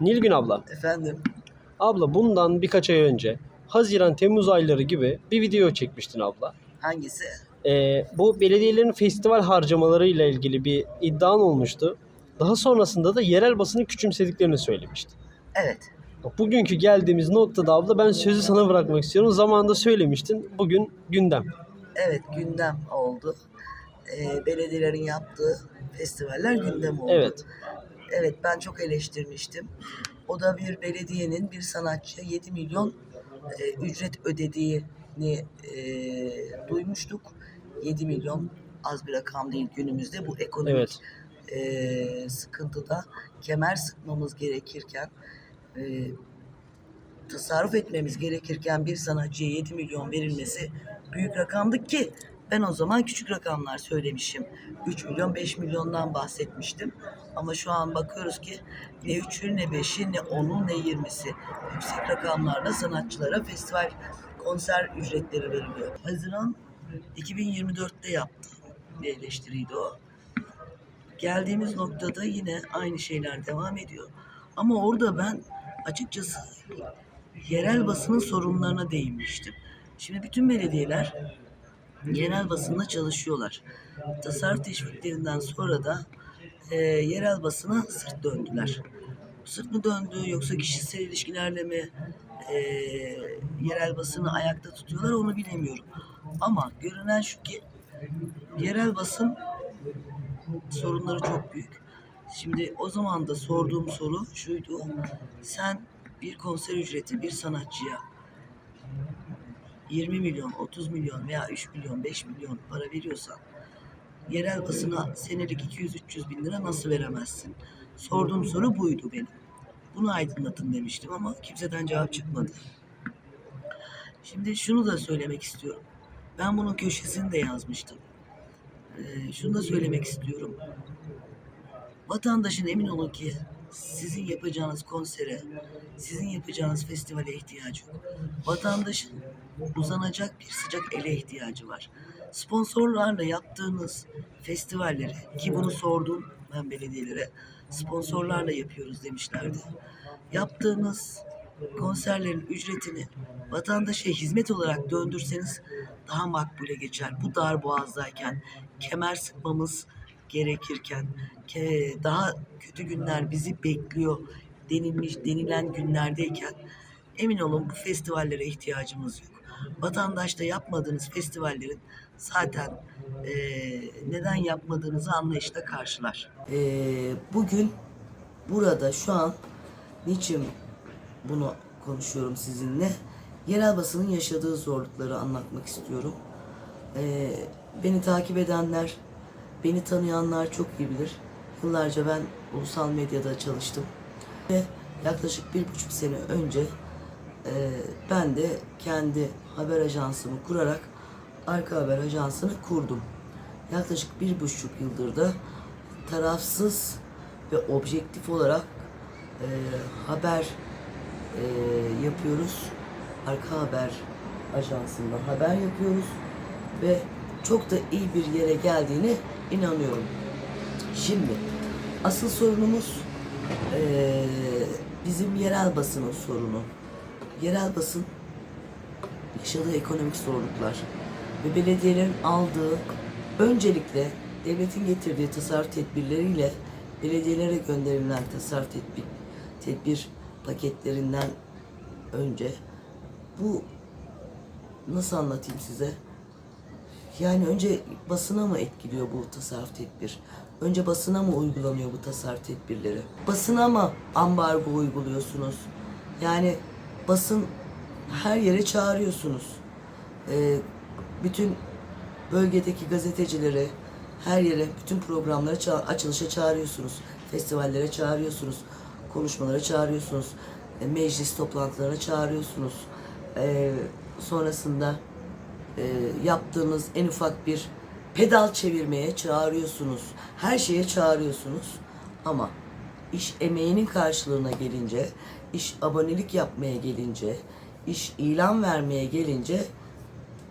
Nilgün abla. Efendim, Abla bundan birkaç ay önce Haziran Temmuz ayları gibi bir video çekmiştin abla. hangisi? Ee, bu belediyelerin festival harcamaları ile ilgili bir iddian olmuştu. Daha sonrasında da yerel basını küçümsediklerini söylemiştin. Evet, Bugünkü geldiğimiz noktada abla ben sözü sana bırakmak istiyorum. Zamanında söylemiştin. Bugün gündem. evet gündem oldu. Ee, belediyelerin yaptığı festivaller gündem oldu. Evet. Evet, ben çok eleştirmiştim. O da bir belediyenin bir sanatçıya 7 milyon e, ücret ödediğini e, duymuştuk. 7 milyon az bir rakam değil günümüzde bu ekonomik Evet. e, sıkıntıda kemer sıkmamız gerekirken e, tasarruf etmemiz gerekirken bir sanatçıya 7 milyon verilmesi büyük rakamdı ki ben o zaman küçük rakamlar söylemişim. 3 milyon 5 milyondan bahsetmiştim. Ama şu an bakıyoruz ki ne 3'ü ne 5'i ne 10'u ne 20'si yüksek rakamlarla sanatçılara festival konser ücretleri veriliyor. Haziran 2024'te yaptı bir eleştiriydi o. Geldiğimiz noktada yine aynı şeyler devam ediyor. Ama orada ben açıkçası yerel basının sorunlarına değinmiştim. Şimdi bütün belediyeler yerel basında çalışıyorlar. Tasarruf teşviklerinden sonra da e, yerel basına sırt döndüler. Sırt mı döndü yoksa kişisel ilişkilerle mi e, yerel basını ayakta tutuyorlar onu bilemiyorum. Ama görünen şu ki yerel basın sorunları çok büyük. Şimdi o zaman da sorduğum soru şuydu. Sen bir konser ücreti bir sanatçıya 20 milyon, 30 milyon veya 3 milyon, 5 milyon para veriyorsan yerel basına senelik 200-300 bin lira nasıl veremezsin? Sorduğum soru buydu benim. Bunu aydınlatın demiştim ama kimseden cevap çıkmadı. Şimdi şunu da söylemek istiyorum. Ben bunun köşesini de yazmıştım. Ee, şunu da söylemek istiyorum. Vatandaşın emin olun ki sizin yapacağınız konsere, sizin yapacağınız festivale ihtiyacı yok. Vatandaşın uzanacak bir sıcak ele ihtiyacı var. Sponsorlarla yaptığınız festivalleri ki bunu sordum ben belediyelere sponsorlarla yapıyoruz demişlerdi. Yaptığınız konserlerin ücretini vatandaşa hizmet olarak döndürseniz daha makbule geçer. Bu dar boğazdayken kemer sıkmamız gerekirken ke- daha kötü günler bizi bekliyor denilmiş denilen günlerdeyken emin olun bu festivallere ihtiyacımız yok. Vatandaşta yapmadığınız festivallerin zaten eee, neden yapmadığınızı anlayışla karşılar. Eee, bugün burada şu an niçin bunu konuşuyorum sizinle? Yerel basının yaşadığı zorlukları anlatmak istiyorum. Ee, beni takip edenler, beni tanıyanlar çok iyi bilir. Yıllarca ben ulusal medyada çalıştım. Ve yaklaşık bir buçuk sene önce e, ben de kendi haber ajansımı kurarak Arka Haber Ajansı'nı kurdum. Yaklaşık bir buçuk yıldır da tarafsız ve objektif olarak e, haber e, yapıyoruz. Arka Haber Ajansı'nda haber yapıyoruz ve çok da iyi bir yere geldiğine inanıyorum. Şimdi asıl sorunumuz e, bizim yerel basının sorunu. Yerel basın yaşadığı ekonomik zorluklar ve belediyelerin aldığı öncelikle devletin getirdiği tasarruf tedbirleriyle belediyelere gönderilen tasarruf tedbir, tedbir paketlerinden önce bu nasıl anlatayım size? Yani önce basına mı etkiliyor bu tasarruf tedbir? Önce basına mı uygulanıyor bu tasarruf tedbirleri? Basına mı ambargo uyguluyorsunuz? Yani basın her yere çağırıyorsunuz. Ee, bütün bölgedeki gazetecileri her yere, bütün programlara ça- açılışa çağırıyorsunuz. Festivallere çağırıyorsunuz. Konuşmalara çağırıyorsunuz. e, meclis toplantılarına çağırıyorsunuz. Ee, sonrasında e, yaptığınız en ufak bir pedal çevirmeye çağırıyorsunuz. Her şeye çağırıyorsunuz. Ama iş emeğinin karşılığına gelince, iş abonelik yapmaya gelince, iş ilan vermeye gelince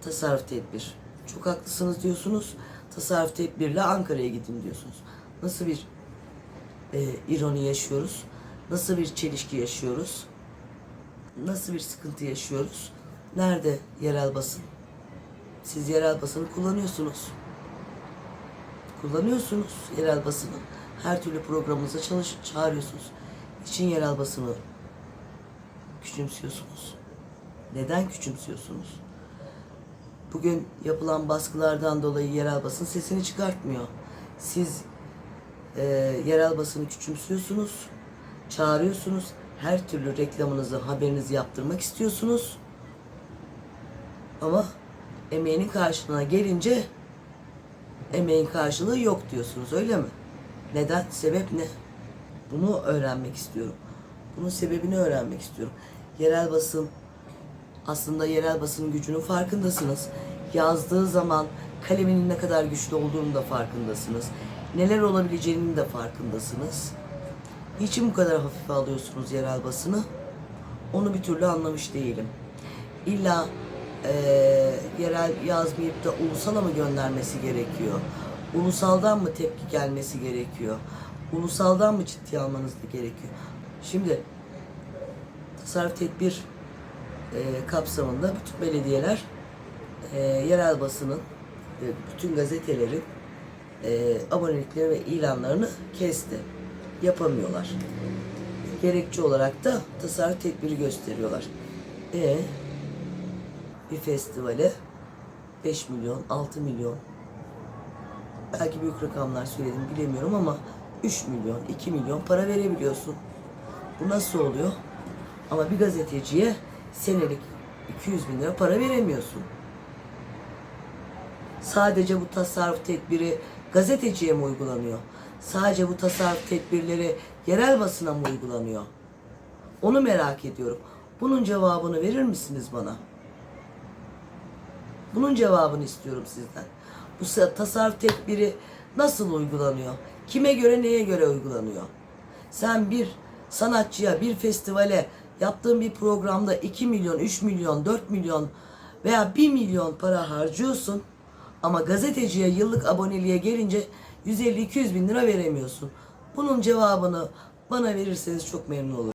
tasarruf tedbir. Çok haklısınız diyorsunuz. Tasarruf tedbirle Ankara'ya gidin diyorsunuz. Nasıl bir e, ironi yaşıyoruz? Nasıl bir çelişki yaşıyoruz? Nasıl bir sıkıntı yaşıyoruz? Nerede yerel basın? Siz yerel basını kullanıyorsunuz. Kullanıyorsunuz yerel basını. Her türlü programınıza çalış çağırıyorsunuz. İçin yerel basını küçümsüyorsunuz. Neden küçümsüyorsunuz? Bugün yapılan baskılardan dolayı yerel basın sesini çıkartmıyor. Siz e, yerel basını küçümsüyorsunuz, çağırıyorsunuz, her türlü reklamınızı, haberinizi yaptırmak istiyorsunuz. Ama emeğinin karşılığına gelince emeğin karşılığı yok diyorsunuz öyle mi? Neden? Sebep ne? Bunu öğrenmek istiyorum. Bunun sebebini öğrenmek istiyorum. Yerel basın aslında yerel basının gücünün farkındasınız. Yazdığı zaman kaleminin ne kadar güçlü olduğunu da farkındasınız. Neler olabileceğinin de farkındasınız. Niçin bu kadar hafife alıyorsunuz yerel basını? Onu bir türlü anlamış değilim. İlla eee, yerel yazmayıp da ulusala mı göndermesi gerekiyor? Ulusaldan mı tepki gelmesi gerekiyor? Ulusaldan mı ciddiye almanız gerekiyor? Şimdi tasarruf tedbir e, kapsamında bütün belediyeler e, yerel basının e, bütün gazetelerin e, abonelikleri ve ilanlarını kesti. Yapamıyorlar. Gerekçe olarak da tasarruf tedbiri gösteriyorlar. E bir festivale 5 milyon, 6 milyon belki büyük rakamlar söyledim bilemiyorum ama 3 milyon, 2 milyon para verebiliyorsun. Bu nasıl oluyor? Ama bir gazeteciye senelik 200 bin lira para veremiyorsun. Sadece bu tasarruf tedbiri gazeteciye mi uygulanıyor? Sadece bu tasarruf tedbirleri yerel basına mı uygulanıyor? Onu merak ediyorum. Bunun cevabını verir misiniz bana? Bunun cevabını istiyorum sizden. Bu sa- tasarruf tedbiri nasıl uygulanıyor? Kime göre neye göre uygulanıyor? Sen bir sanatçıya, bir festivale yaptığın bir programda 2 milyon, 3 milyon, 4 milyon veya 1 milyon para harcıyorsun. Ama gazeteciye yıllık aboneliğe gelince 150-200 bin lira veremiyorsun. Bunun cevabını bana verirseniz çok memnun olurum.